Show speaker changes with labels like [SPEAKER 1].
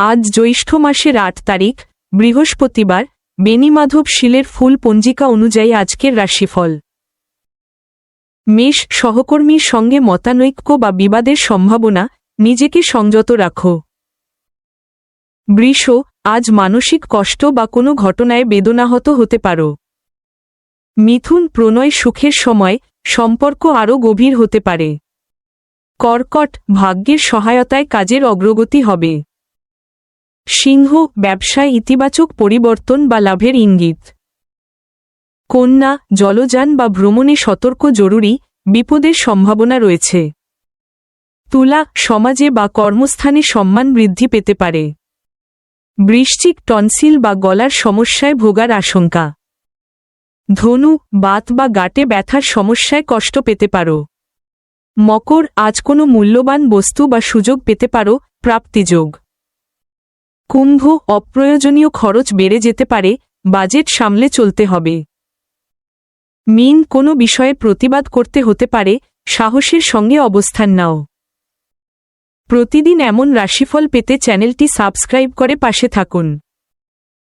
[SPEAKER 1] আজ জ্যৈষ্ঠ মাসের আট তারিখ, বৃহস্পতিবার বেনিমাধব শিলের ফুল পঞ্জিকা অনুযায়ী আজকের রাশিফল। মেষ সহকর্মীর সঙ্গে মতানৈক্য বা বিবাদের সম্ভাবনা, নিজেকে সংযত রাখো। বৃষ, আজ মানসিক কষ্ট বা কোনো ঘটনায় বেদনাহত হতে পারো। মিথুন, প্রণয় সুখের সময়, সম্পর্ক আরও গভীর হতে পারে। কর্কট, ভাগ্যের সহায়তায় কাজের অগ্রগতি হবে। সিংহ, ব্যবসায় ইতিবাচক পরিবর্তন বা লাভের ইঙ্গিত। কন্যা, জলযান বা ভ্রমণে সতর্ক জরুরি, বিপদের সম্ভাবনা রয়েছে। তুলা, সমাজে বা কর্মস্থানে সম্মান বৃদ্ধি পেতে পারে। বৃশ্চিক টনসিল বা গলার সমস্যায় ভোগার আশঙ্কা। ধনু, বাত বা গাটে ব্যথার সমস্যায় কষ্ট পেতে পারো। মকর, আজ কোনো মূল্যবান বস্তু বা সুযোগ পেতে পারো প্রাপ্তিযোগ কুম্ভ অপ্রয়োজনীয় খরচ বেড়ে যেতে পারে, বাজেট সামলে চলতে হবে। মিন কোনো বিষয়ে প্রতিবাদ করতে হতে পারে, সাহসের সঙ্গে অবস্থান নাও। প্রতিদিন এমন রাশিফল পেতে চ্যানেলটি সাবস্ক্রাইব করে পাশে থাকুন।